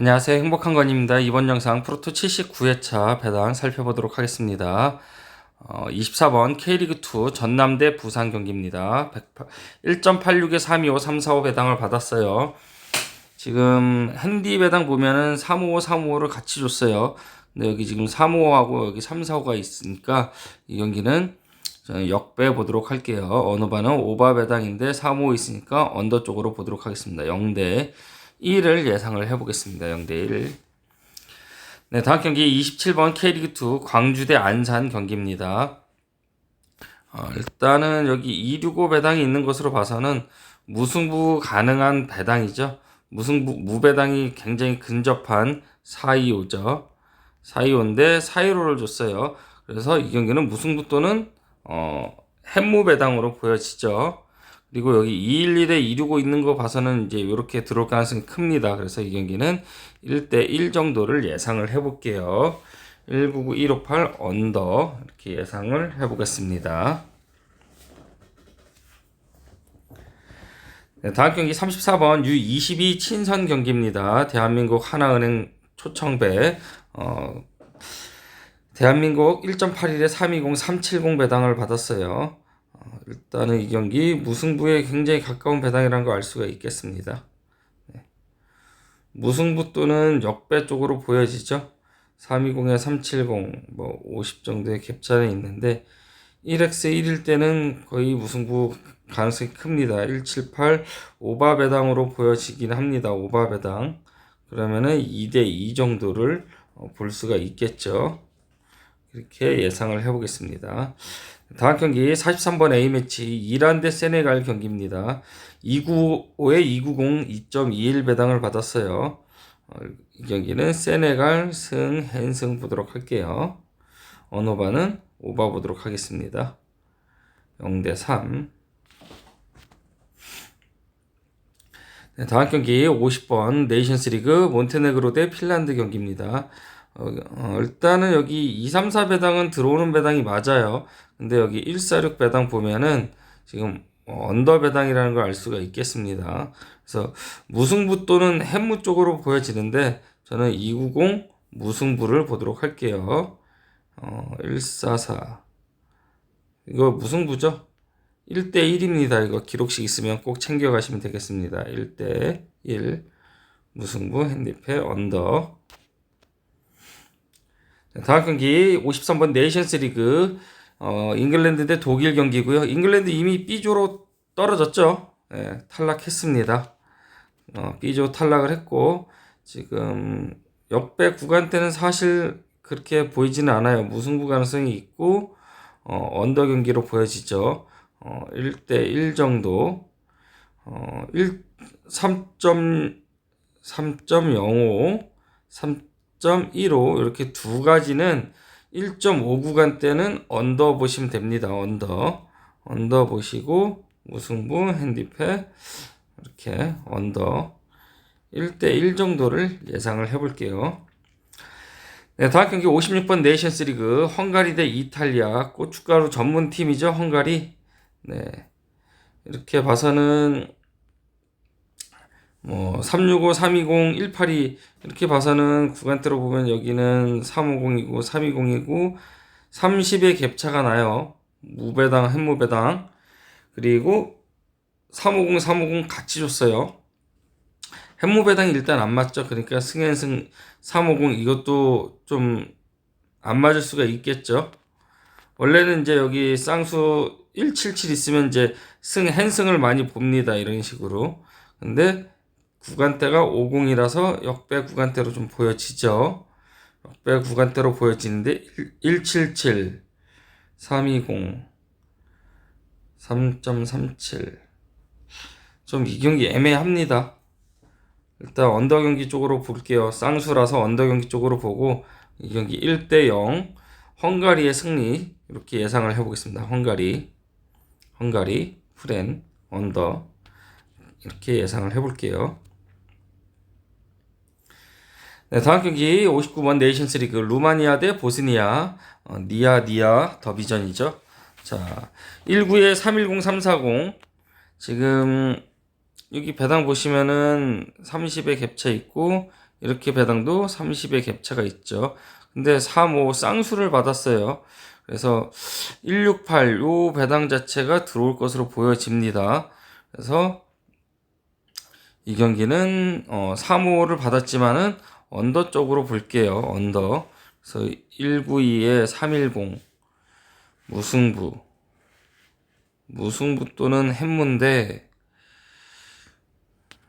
안녕하세요. 행복한 건입니다. 이번 영상 프로토 79회차 배당 살펴보도록 하겠습니다. 어, 24번 K리그2 전남대 부산 경기입니다. 1.86에 325, 345 배당을 받았어요. 지금 핸디 배당 보면은 355, 355를 같이 줬어요. 근데 여기 지금 355하고 여기 345가 있으니까 이 경기는 역배 보도록 할게요. 어느 바는 오바 배당인데 355 있으니까 언더 쪽으로 보도록 하겠습니다. 0대 1을 예상을 해보겠습니다. 0대 1. 네, 다음 경기 27번 K리그2 광주 대 안산 경기입니다. 어, 일단은 여기 265 배당이 있는 것으로 봐서는 무승부 가능한 배당이죠. 무승부, 무배당이 굉장히 근접한 425죠. 425인데 415를 줬어요. 그래서 이 경기는 무승부 또는 어, 햄무 배당으로 보여지죠. 그리고 여기 211에 265 있는 거 봐서는 이제 이렇게 들어올 가능성이 큽니다. 그래서 이 경기는 1대 1 정도를 예상을 해볼게요. 199, 158 언더 이렇게 예상을 해보겠습니다. 네, 다음 경기 34번 U22 친선 경기입니다. 대한민국 하나은행 초청배 어, 대한민국 1.81에 320, 370 배당을 받았어요. 어, 일단은 이 경기 무승부에 굉장히 가까운 배당이라는 걸 알 수가 있겠습니다. 네. 무승부 또는 역배 쪽으로 보여지죠. 320에 370, 뭐 50 정도의 갭차는 있는데 1x 1일 때는 거의 무승부 가능성이 큽니다. 178 오바 배당으로 보여지긴 합니다. 오바 배당. 그러면은 2대 2 정도를 어, 볼 수가 있겠죠. 이렇게 예상을 해보겠습니다. 다음 경기 43번 A매치 이란 대 세네갈 경기입니다. 295에 290 2.21 배당을 받았어요. 어, 이 경기는 세네갈 승, 헨승 보도록 할게요. 언어바는 오바 보도록 하겠습니다. 0대 3. 네, 다음 경기 50번 네이션스 리그 몬테네그로 대 핀란드 경기입니다. 어, 어, 일단은 여기 2, 3, 4 배당은 들어오는 배당이 맞아요. 근데 여기 1, 4, 6 배당 보면은 지금 어, 언더 배당이라는 걸 알 수가 있겠습니다. 그래서 무승부 또는 햄무 쪽으로 보여지는데 저는 290 무승부를 보도록 할게요. 어, 144 이거 무승부죠? 1대 1입니다. 이거 기록식 있으면 꼭 챙겨 가시면 되겠습니다. 1대 1 무승부 핸디패 언더 다음 경기 53번 네이션스 리그 어, 잉글랜드 대 독일 경기고요. 잉글랜드 이미 B조로 떨어졌죠. 예, 탈락했습니다. 어, B조 탈락을 했고 지금 역배 구간 때는 사실 그렇게 보이지는 않아요. 무승부 가능성이 있고 어, 언더 경기로 보여지죠. 어, 1대 1 정도 어, 1 3.3.05 3.15 이렇게 두 가지는 1.5 구간대는 언더 보시면 됩니다. 언더. 언더 보시고 무승부 핸디패 이렇게 언더 1대1 정도를 예상을 해볼게요. 네, 다음 경기 56번 네이션스 리그 헝가리 대 이탈리아 고춧가루 전문 팀이죠. 헝가리. 네. 이렇게 봐서는 뭐 365, 320, 182 이렇게 봐서는 구간대로 보면 여기는 350이고 320이고 30의 갭차가 나요. 무배당, 햇무배당. 그리고 350, 350 같이 줬어요. 햇무배당이 일단 안 맞죠. 그러니까 승현승 350 이것도 좀 안 맞을 수가 있겠죠. 원래는 이제 여기 쌍수 177 있으면 이제 승, 헨승을 많이 봅니다. 이런 식으로. 근데 구간대가 50이라서 역배 구간대로 좀 보여지죠. 역배 구간대로 보여지는데 177, 320, 3.37. 좀 이 경기 애매합니다. 일단 언더 경기 쪽으로 볼게요. 쌍수라서 언더 경기 쪽으로 보고 이 경기 1대 0 헝가리의 승리 이렇게 예상을 해보겠습니다. 헝가리, 헝가리, 프렌, 언더 이렇게 예상을 해볼게요. 네, 다음 경기 59번 네이션스 리그 루마니아 대 보스니아 어, 니아 니아 더비전이죠. 자, 19에 310 340 지금 여기 배당 보시면은 30에 갭차 있고 이렇게 배당도 30의 갭차가 있죠. 근데 3, 5 쌍수를 받았어요. 그래서 168, 요 배당 자체가 들어올 것으로 보여집니다. 그래서 이 경기는 어, 3, 5를 받았지만은 언더 쪽으로 볼게요. 언더. 그래서 192에 310 무승부 무승부 또는 햄무인데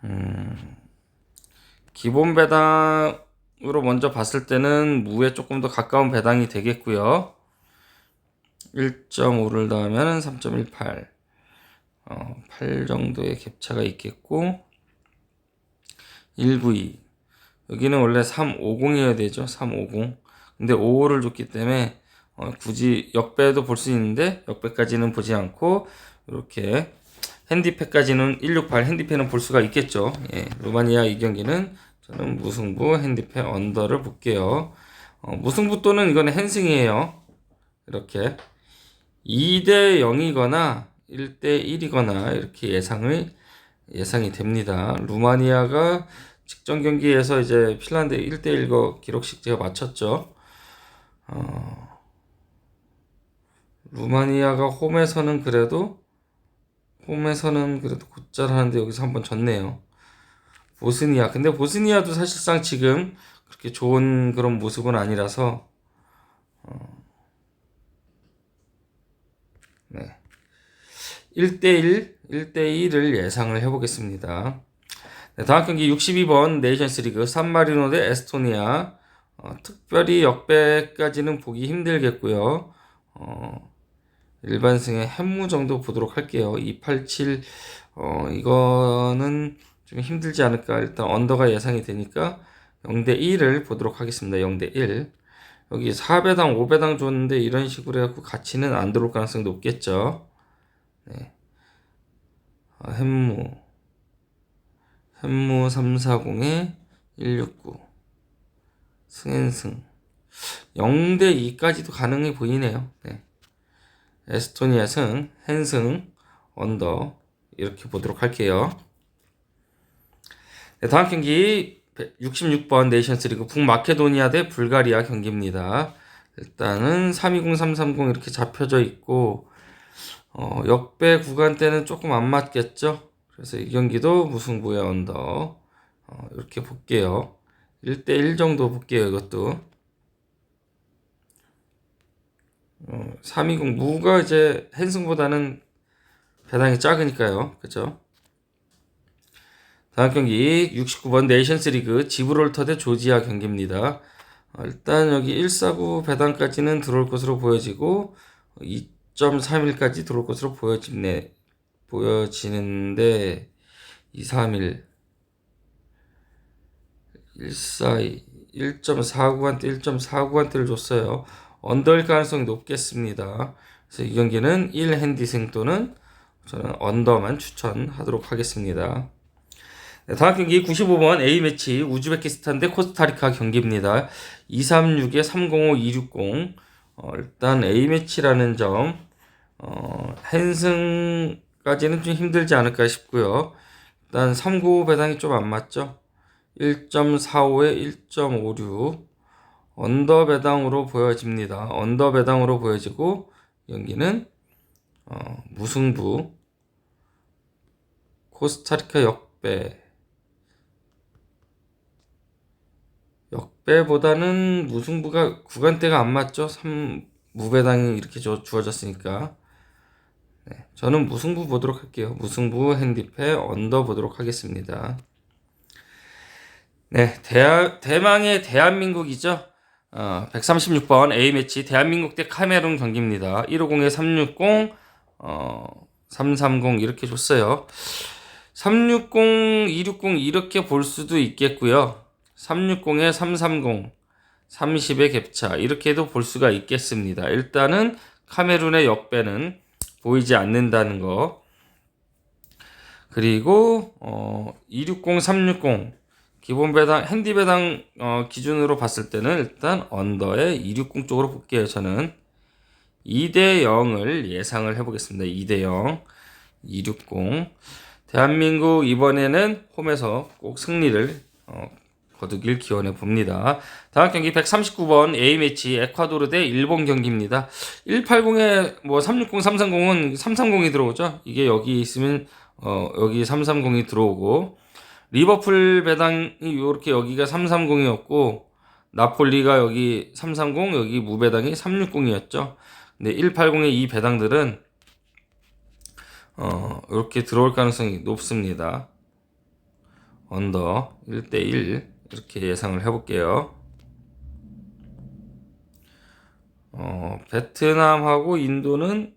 음, 기본 배당으로 먼저 봤을 때는 무에 조금 더 가까운 배당이 되겠고요. 1.5를 더하면 3.18 어, 8 정도의 갭차가 있겠고 192 여기는 원래 350이어야 되죠. 350 근데 55를 줬기 때문에 어, 굳이 역배도 볼 수 있는데 역배까지는 보지 않고 이렇게 핸디패까지는 168 핸디패는 볼 수가 있겠죠. 예, 루마니아 이 경기는 저는 무승부 핸디패 언더를 볼게요. 어, 무승부 또는 이거는 핸승이에요. 이렇게 2대 0이거나 1대 1이거나 이렇게 예상을 예상이 됩니다. 루마니아가 직전 경기에서 이제 핀란드 1대 1 거 기록식 제가 맞췄죠. 어, 루마니아가 홈에서는 그래도 홈에서는 그래도 곧잘 하는데 여기서 한번 졌네요. 보스니아. 근데 보스니아도 사실상 지금 그렇게 좋은 그런 모습은 아니라서 어, 네. 1대1, 1대1을 예상을 해보겠습니다. 네, 다음 경기 62번 네이션스 리그 산마리노 대 에스토니아. 어, 특별히 역배까지는 보기 힘들겠고요. 어, 일반승의 햄무 정도 보도록 할게요. 287, 어, 이거는 좀 힘들지 않을까. 일단 언더가 예상이 되니까 0대 1을 보도록 하겠습니다. 0대 1. 여기 4배당, 5배당 줬는데 이런 식으로 해갖고 가치는 안 들어올 가능성이 높겠죠. 네. 아, 햄무. 햄무 340에 169. 승앤승. 0대 2까지도 가능해 보이네요. 네. 에스토니아 승, 헨승, 언더 이렇게 보도록 할게요. 네, 다음 경기 66번 네이션스리그 북마케도니아 대 불가리아 경기입니다. 일단은 320, 330 이렇게 잡혀져 있고 어, 역배 구간 때는 조금 안 맞겠죠. 그래서 이 경기도 무승부의 언더 어, 이렇게 볼게요. 1대1 정도 볼게요. 이것도 어, 320 무가 이제 헨승보다는 배당이 작으니까요. 그죠? 다음 경기 69번 네이션스 리그 지브롤터 대 조지아 경기입니다. 어, 일단 여기 149 배당까지는 들어올 것으로 보여지고 2.31까지 들어올 것으로 보여지네 보여지는데 231 142 1.49한테 1.49한테를 줬어요. 언더일 가능성이 높겠습니다. 그래서 이 경기는 1 핸디승 또는 저는 언더만 추천하도록 하겠습니다. 네, 다음 경기 95번 A매치 우즈베키스탄 대 코스타리카 경기입니다. 236에 305, 260. 어, 일단 A매치라는 점, 어, 한승 까지는 좀 힘들지 않을까 싶고요. 일단 395 배당이 좀 안 맞죠? 1.45에 1.56. 언더 배당으로 보여집니다. 언더 배당으로 보여지고 여기는 어, 무승부 코스타리카 역배 역배보다는 무승부가 구간대가 안 맞죠. 3 무배당이 이렇게 주, 주어졌으니까 네, 저는 무승부 보도록 할게요. 무승부 핸디패 언더 보도록 하겠습니다. 네, 대, 대망의 대한민국이죠. 어, 136번 A매치 대한민국 대 카메룬 경기입니다. 150에 360, 어, 330 이렇게 줬어요. 360, 260 이렇게 볼 수도 있겠고요. 360에 330, 30의 갭차 이렇게도 볼 수가 있겠습니다. 일단은 카메룬의 역배는 보이지 않는다는 거. 그리고 어, 260, 360 기본 배당, 핸디 배당 어, 기준으로 봤을 때는 일단 언더에 260 쪽으로 볼게요. 저는 2대 0을 예상을 해보겠습니다. 2대 0, 260. 대한민국 이번에는 홈에서 꼭 승리를 어, 거두길 기원해 봅니다. 다음 경기 139번 A매치 에콰도르 대 일본 경기입니다. 180에 뭐 360, 330은 330이 들어오죠. 이게 여기 있으면 어 여기 330이 들어오고 리버풀 배당이 이렇게 여기가 330이었고 나폴리가 여기 330 여기 무배당이 360이었죠. 근데 180의 이 배당들은 어 이렇게 들어올 가능성이 높습니다. 언더 1대1 이렇게 예상을 해볼게요. 어, 베트남하고 인도는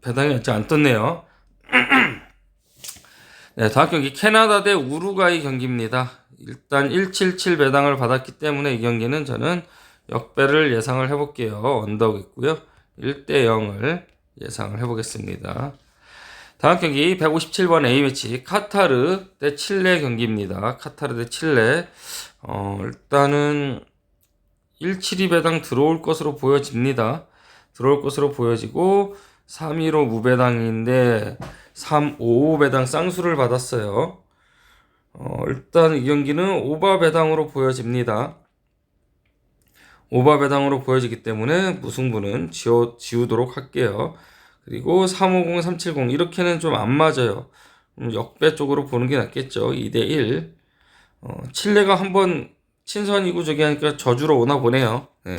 배당이 아직 안 떴네요. 네, 다음 경기 캐나다 대 우루과이 경기입니다. 일단 177 배당을 받았기 때문에 이 경기는 저는 역배를 예상을 해볼게요. 언더겠고요. 1대 0을 예상을 해보겠습니다. 다음 경기 157번 A매치 카타르 대 칠레 경기입니다. 카타르 대 칠레 어, 일단은 172 배당 들어올 것으로 보여집니다. 들어올 것으로 보여지고 315 무배당인데 355 배당 쌍수를 받았어요. 어, 일단 이 경기는 오바 배당으로 보여집니다. 오바 배당으로 보여지기 때문에 무승부는 지워, 지우도록 할게요. 그리고 350, 370 이렇게는 좀 안 맞아요. 음, 역배 쪽으로 보는 게 낫겠죠. 2대 1. 어, 칠레가 한번 친선이고 저기 하니까 저주로 오나 보네요. 네.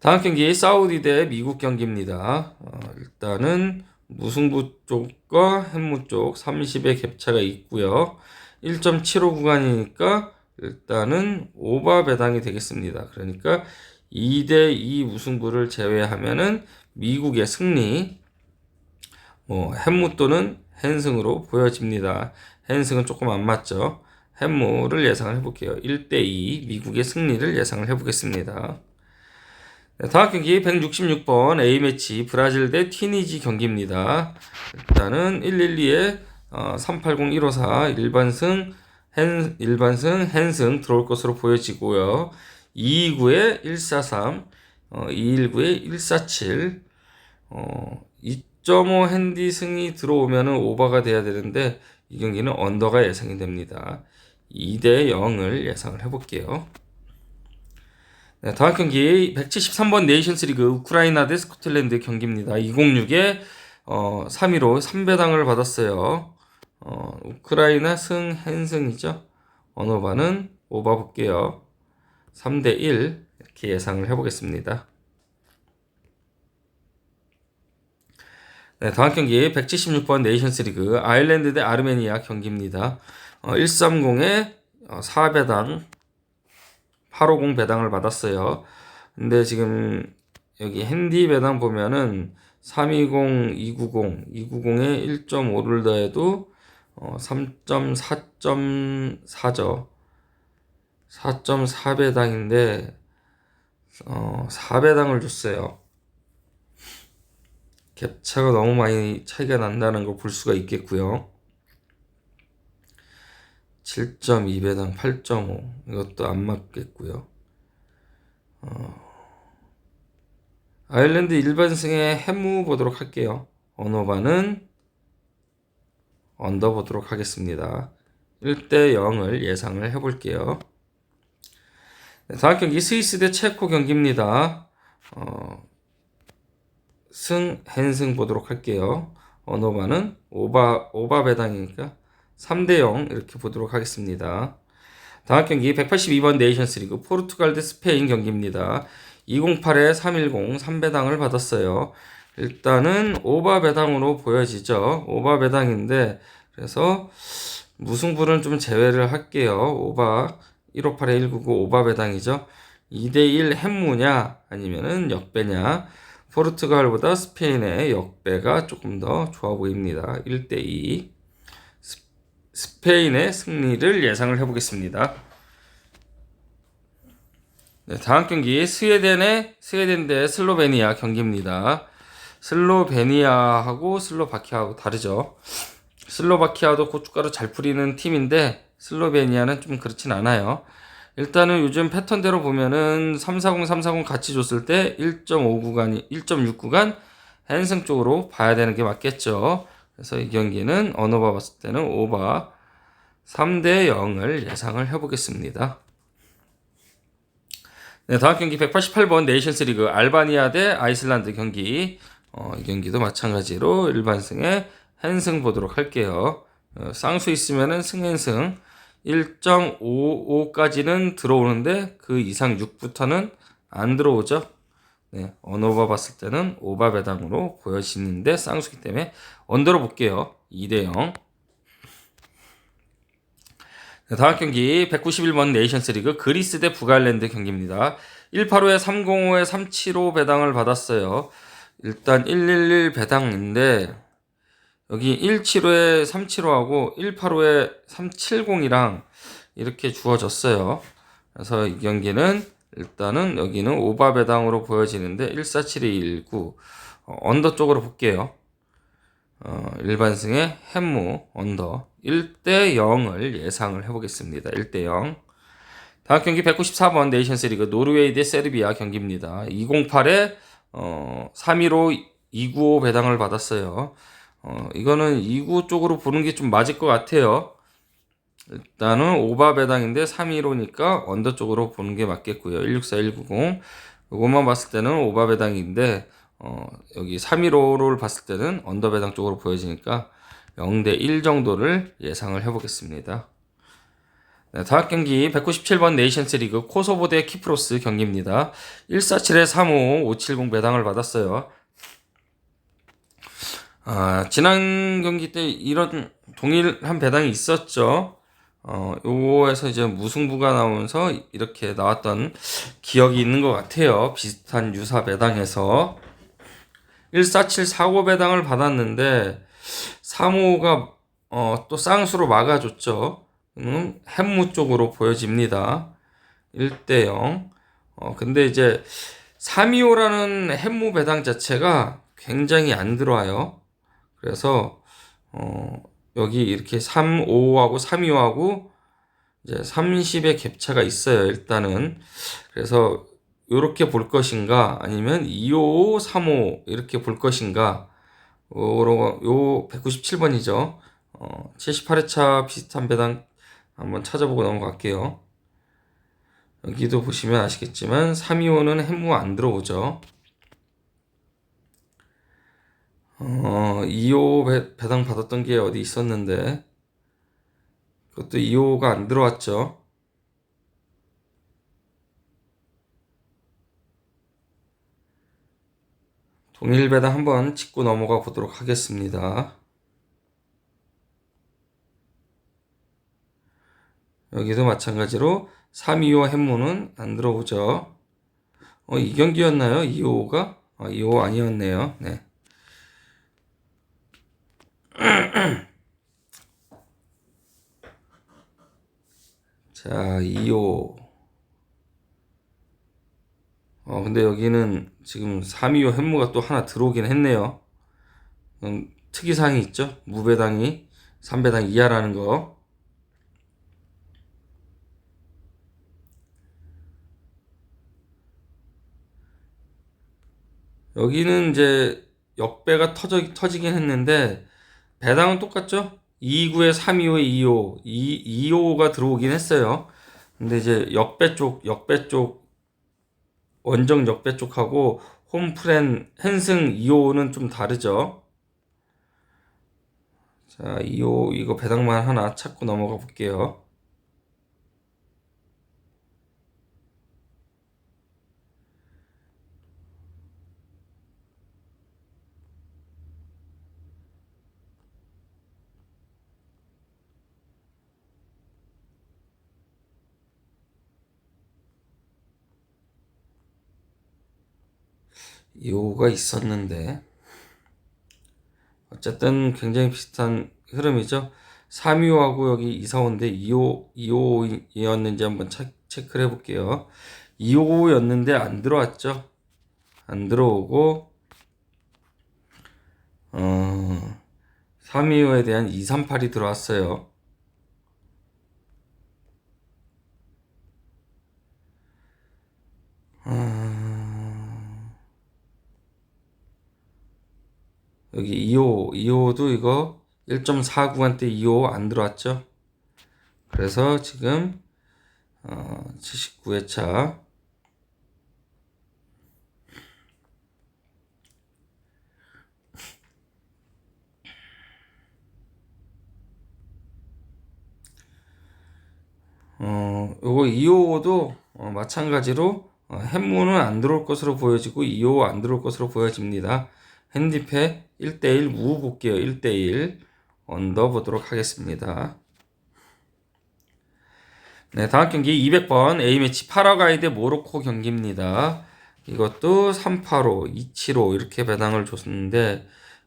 다음 경기 사우디 대 미국 경기입니다. 어, 일단은 무승부 쪽과 현무 쪽 30의 갭차가 있고요. 1.75 구간이니까 일단은 오바 배당이 되겠습니다. 그러니까 2대 2 무승부를 제외하면은 미국의 승리, 뭐 햄무 또는 헨승으로 보여집니다. 헨승은 조금 안 맞죠. 햄무를 예상을 해볼게요. 1대2 미국의 승리를 예상을 해보겠습니다. 네, 다음 경기 166번 A매치 브라질 대 튀니지 경기입니다. 일단은 112에 어, 380 154 일반승 헨, 일반승 헨승 들어올 것으로 보여지고요. 229에 143 어, 219에 147 어, 2.5 핸디 승이 들어오면은 오버가 돼야 되는데 이 경기는 언더가 예상이 됩니다. 2대 0을 예상을 해볼게요. 네, 다음 경기 173번 네이션스 리그 우크라이나 대 스코틀랜드 경기입니다. 206에 어, 3위로 3배당을 받았어요. 어, 우크라이나 승 헨승이죠. 언어반은 오버 볼게요. 3대 1 이렇게 예상을 해보겠습니다. 네, 다음 경기 176번 네이션스 리그 아일랜드 대 아르메니아 경기입니다. 어, 130에 어, 4배당 850 배당을 받았어요. 근데 지금 여기 핸디 배당 보면은 320, 290, 290에 1.5를 더해도 어, 3.4.4죠. 4.4배당인데 어, 4배당을 줬어요. 갭차가 너무 많이 차이가 난다는 걸 볼 수가 있겠고요. 7.2배당 8.5 이것도 안 맞겠고요. 어, 아일랜드 일반승의 해무 보도록 할게요. 언어반은 언더 보도록 하겠습니다. 1대 0을 예상을 해볼게요. 네, 다음 경기 스위스 대 체코 경기입니다. 어, 승, 헨승 보도록 할게요. 언어반은 오바, 오바 배당이니까 3대 0 이렇게 보도록 하겠습니다. 다음 경기 182번 네이션스 리그 포르투갈 대 스페인 경기입니다. 208에 310 3배당을 받았어요. 일단은 오바 배당으로 보여지죠. 오바 배당인데 그래서 무승부는 좀 제외를 할게요. 오바 158에 199 오바 배당이죠. 2대1 햄무냐 아니면은 역배냐 포르투갈보다 스페인의 역배가 조금 더 좋아 보입니다. 1대2 스페인의 승리를 예상을 해보겠습니다. 네, 다음 경기 스웨덴의 스웨덴 대 슬로베니아 경기입니다. 슬로베니아하고 슬로바키아하고 다르죠. 슬로바키아도 고춧가루 잘 뿌리는 팀인데 슬로베니아는 좀 그렇진 않아요. 일단은 요즘 패턴대로 보면은 340, 340 같이 줬을 때 1.5 구간이 1.6 구간 헨승 쪽으로 봐야 되는 게 맞겠죠. 그래서 이 경기는 언어바 봤을 때는 오바 3대 0을 예상을 해보겠습니다. 네, 다음 경기 188번 네이션스 리그 알바니아 대 아이슬란드 경기. 어, 이 경기도 마찬가지로 일반승에 한승 보도록 할게요. 어, 쌍수 있으면은 승한승 1.55까지는 들어오는데 그 이상 6부터는 안 들어오죠. 네, 언오버 봤을 때는 오바 배당으로 보여지는데 쌍수기 때문에 언더로 볼게요. 2대 0. 네, 다음 경기 191번 네이션스 리그 그리스 대 북아일랜드 경기입니다. 185에 305에 375 배당을 받았어요. 일단 111 배당인데 여기 175에 375하고 185에 370이랑 이렇게 주어졌어요. 그래서 이 경기는 일단은 여기는 오바 배당으로 보여지는데 147에 19 어, 언더 쪽으로 볼게요. 어, 일반승의 햄무 언더 1대 0을 예상을 해보겠습니다. 1대 0. 다음 경기 194번 네이션스 리그 노르웨이 대 세르비아 경기입니다. 208에 어, 315 295 배당을 받았어요. 어, 이거는 295 쪽으로 보는 게 좀 맞을 것 같아요. 일단은 오바 배당인데 315니까 언더 쪽으로 보는 게 맞겠고요. 164, 190. 이것만 봤을 때는 오바 배당인데 어, 여기 315를 봤을 때는 언더 배당 쪽으로 보여지니까 0대 1 정도를 예상을 해보겠습니다. 네, 다음 경기 197번 네이션스 리그 코소보 대 키프로스 경기입니다. 147에 35, 570 배당을 받았어요. 아, 지난 경기 때 이런 동일한 배당이 있었죠. 어, 요거에서 이제 무승부가 나오면서 이렇게 나왔던 기억이 있는 것 같아요. 비슷한 유사 배당에서. 14745 배당을 받았는데 3호가 어, 또 쌍수로 막아줬죠. 음, 햄무 쪽으로 보여집니다. 1대 0. 어, 근데 이제 325라는 햄무 배당 자체가 굉장히 안 들어와요. 그래서 어, 여기 이렇게 35하고 32하고 이제 30의 갭차가 있어요. 일단은 그래서 이렇게 볼 것인가 아니면 255, 35 이렇게 볼 것인가 요 197번이죠. 어, 78회차 비슷한 배당 한번 찾아보고 넘어갈게요. 여기도 보시면 아시겠지만 325는 햄무 안 들어오죠. 어, 2호 배, 배당 받았던 게 어디 있었는데 그것도 2호가 안 들어왔죠. 동일 배당 한번 짚고 넘어가 보도록 하겠습니다. 여기도 마찬가지로 325 햄무는 안 들어오죠. 어, 이 경기였나요? 2호가? 어, 2호 아니었네요. 네. 자, 2호. 어, 근데 여기는 지금 325 햄무가 또 하나 들어오긴 했네요. 음, 특이사항이 있죠? 무배당이 3배당 이하라는 거. 여기는 이제 역배가 터져, 터지긴 했는데 배당은 똑같죠? 29에 325에 25, 2, 25가 들어오긴 했어요. 근데 이제 역배 쪽, 역배 쪽, 원정 역배 쪽하고 홈프렌 헨승 2호는 좀 다르죠. 자, 2호 이거 배당만 하나 찾고 넘어가 볼게요. 요가 있었는데 어쨌든 굉장히 비슷한 흐름이죠. 3호하고 여기 이사온데 2호 2호이었는지 한번 체크를 해볼게요. 2호였는데 안 들어왔죠. 안 들어오고 어 325에 대한 238이 들어왔어요. 여기 2호, 2호도 이거 1.4 구간대 2호 안 들어왔죠? 그래서 지금 어, 79회차 어, 요거 255도 어, 마찬가지로 어, 햇무는 안 들어올 것으로 보여지고 255안 들어올 것으로 보여집니다. 핸디패 1대1 무 볼게요. 1대1 언더 보도록 하겠습니다. 네, 다음 경기 200번 A매치 파라과이 대 모로코 경기입니다. 이것도 385, 275 이렇게 배당을 줬는데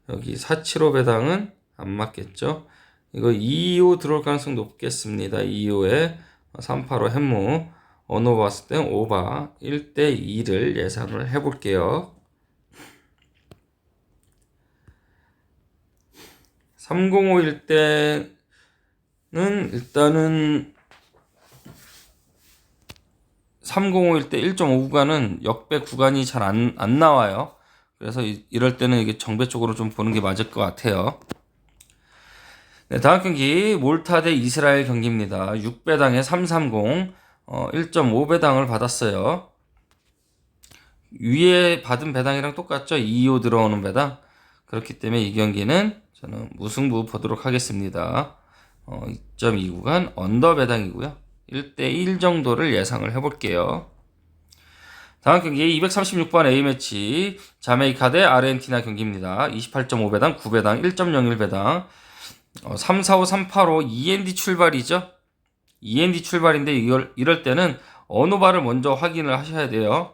여기 475 배당은 안 맞겠죠? 이거 225 들어올 가능성 높겠습니다. 225에 385 햄무 어느 봤을 땐 오바 1대 2를 예상을 해볼게요. 3051 때는 일단은 3051 때 1.5 구간은 역배 구간이 잘 안 안 나와요. 그래서 이, 이럴 때는 이게 정배 쪽으로 좀 보는 게 맞을 것 같아요. 네, 다음 경기 몰타 대 이스라엘 경기입니다. 6배당에 330 어, 1.5배당을 받았어요. 위에 받은 배당이랑 똑같죠? 2호 들어오는 배당. 그렇기 때문에 이 경기는 저는 무승부 보도록 하겠습니다. 어, 2.2구간 언더 배당이고요. 1대1 정도를 예상을 해볼게요. 다음 경기 236번 A매치 자메이카 대 아르헨티나 경기입니다. 28.5배당, 9배당, 1.01배당 어, 3, 4, 5, 3, 8, 5 END 출발이죠. END 출발인데 이걸, 이럴 때는 어느 발을 먼저 확인을 하셔야 돼요.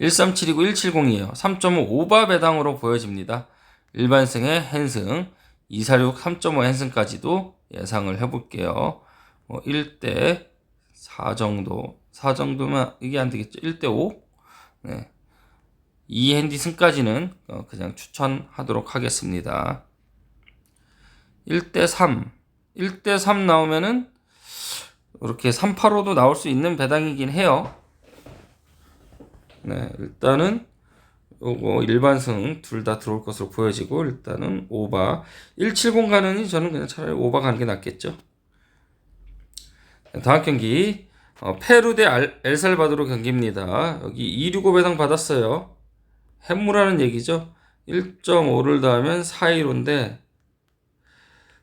137이고 170이에요. 3.5 오바 배당으로 보여집니다. 일반승의 헨승, 246 3.5 헨승까지도 예상을 해볼게요. 뭐 1대 4 정도, 4 정도면 이게 안 되겠죠. 1대 5. 네. 2 핸디 승까지는 어, 그냥 추천하도록 하겠습니다. 1대 3. 1대 3 나오면은 이렇게 385도 나올 수 있는 배당이긴 해요. 네, 일단은 요거 일반승 둘 다 들어올 것으로 보여지고 일단은 오바 170 가는이 저는 그냥 차라리 오바 가는 게 낫겠죠. 다음 경기 어, 페루 대 알, 엘살바도르 경기입니다. 여기 265 배당 받았어요. 햄무라는 얘기죠. 1.5를 더하면 415인데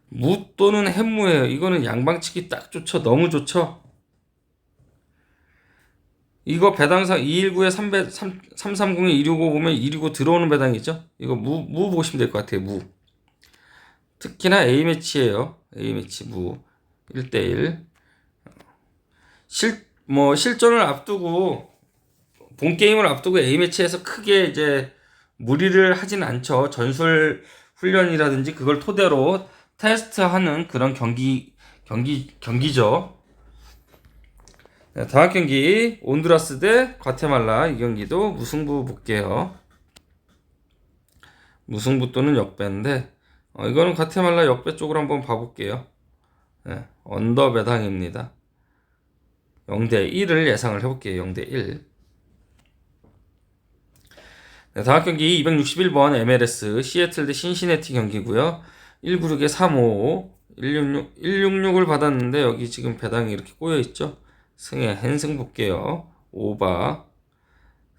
무 또는 햄무예요. 이거는 양방치기 딱 좋죠. 너무 좋죠. 이거 배당상 219에 300, 3, 330에 265 보면 265 들어오는 배당이죠. 이거 무, 무 보시면 될 것 같아요. 무. 특히나 A매치예요. A매치 무. 1대1. 실, 뭐, 실전을 앞두고, 본 게임을 앞두고 A매치에서 크게 이제 무리를 하진 않죠. 전술 훈련이라든지 그걸 토대로 테스트하는 그런 경기, 경기, 경기죠. 네, 다음 경기 온두라스 대 과테말라 이 경기도 무승부 볼게요. 무승부 또는 역배인데 어, 이거는 과테말라 역배 쪽으로 한번 봐볼게요. 네, 언더 배당입니다. 0대 1을 예상을 해볼게요. 0대 1. 네, 다음 경기 261번 MLS 시애틀 대 신시내티 경기고요. 196에 355, 166, 166을 받았는데 여기 지금 배당이 이렇게 꼬여 있죠. 승에 헨승 볼게요. 오바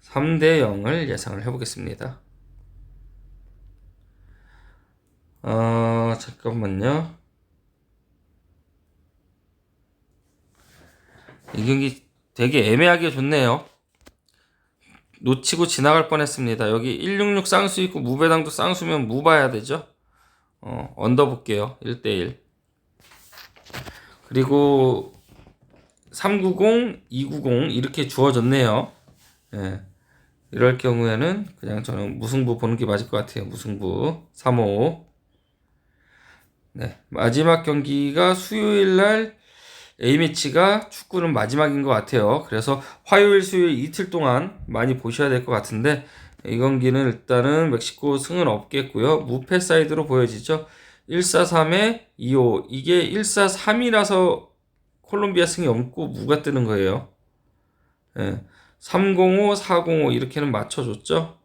3대 0을 예상을 해보겠습니다. 어, 잠깐만요. 이 경기 되게 애매하게 좋네요. 놓치고 지나갈 뻔했습니다. 여기 166 쌍수 있고 무배당도 쌍수면 무 봐야 되죠. 어, 언더 볼게요. 1대1. 그리고 390, 290 이렇게 주어졌네요. 예. 이럴 경우에는 그냥 저는 무승부 보는 게 맞을 것 같아요. 무승부 3호. 네. 마지막 경기가 수요일 날 A매치가 축구는 마지막인 것 같아요. 그래서 화요일, 수요일 이틀 동안 많이 보셔야 될 것 같은데 이 경기는 일단은 멕시코 승은 없겠고요. 무패 사이드로 보여지죠. 143에 25. 이게 143이라서 콜롬비아 승이 없고 무가 뜨는 거예요. 예. 305, 405 이렇게는 맞춰줬죠.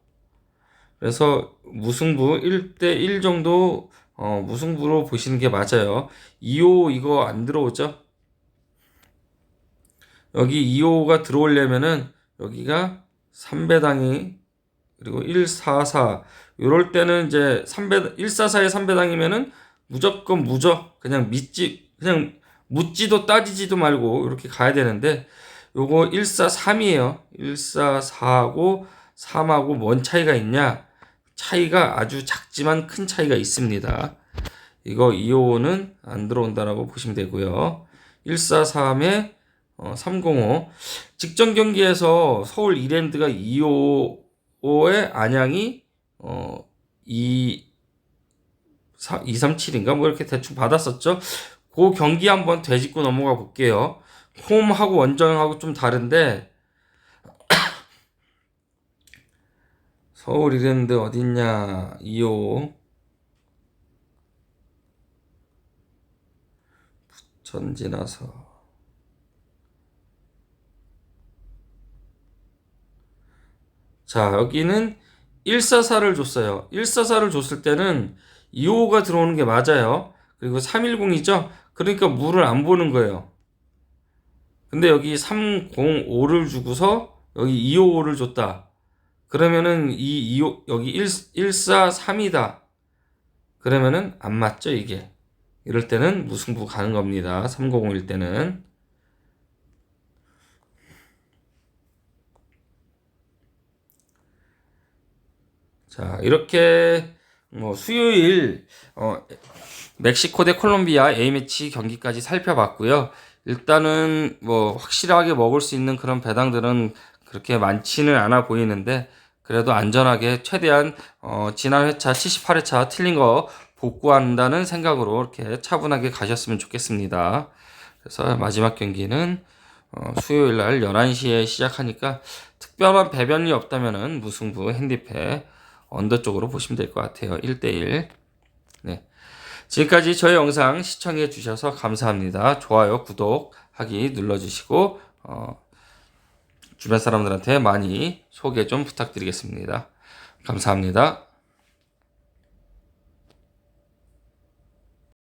그래서 무승부 1대1 정도 어, 무승부로 보시는 게 맞아요. 2호 이거 안 들어오죠? 여기 2호가 들어오려면은 여기가 3배당이 그리고 144 요럴 때는 이제 3배 144에 3배당이면은 무조건 무적 그냥 믿지 그냥 묻지도 따지지도 말고 이렇게 가야 되는데 요거 143이에요. 144하고 3하고 뭔 차이가 있냐? 차이가 아주 작지만 큰 차이가 있습니다. 이거 255는 안 들어온다라고 보시면 되고요. 143에 어, 305 직전 경기에서 서울 이랜드가 255에 안양이 어, 2 237인가 뭐 이렇게 대충 받았었죠. 그 경기 한번 되짚고 넘어가 볼게요. 홈하고 원정하고 좀 다른데 서울 이랜드 어딨냐 2호. 부천 지나서. 자 여기는 144를 줬어요. 144를 줬을 때는 2호가 들어오는 게 맞아요. 그리고 310이죠 그러니까 물을 안 보는 거예요 근데 여기 305를 주고서 여기 255를 줬다. 그러면은 이 25, 여기 1, 143이다. 그러면은 안 맞죠, 이게. 이럴 때는 무승부 가는 겁니다. 301 때는. 자, 이렇게 뭐 수요일 어 멕시코 대 콜롬비아 A매치 경기까지 살펴봤고요. 일단은 뭐 확실하게 먹을 수 있는 그런 배당들은 그렇게 많지는 않아 보이는데 그래도 안전하게 최대한 어 지난 회차 78회차 틀린 거 복구한다는 생각으로 이렇게 차분하게 가셨으면 좋겠습니다. 그래서 마지막 경기는 어 수요일 날 11시에 시작하니까 특별한 배변이 없다면은 무승부 핸디패 언더 쪽으로 보시면 될 것 같아요. 1대1. 네. 지금까지 저희 영상 시청해 주셔서 감사합니다. 좋아요, 구독하기 눌러주시고 어, 주변 사람들한테 많이 소개 좀 부탁드리겠습니다. 감사합니다.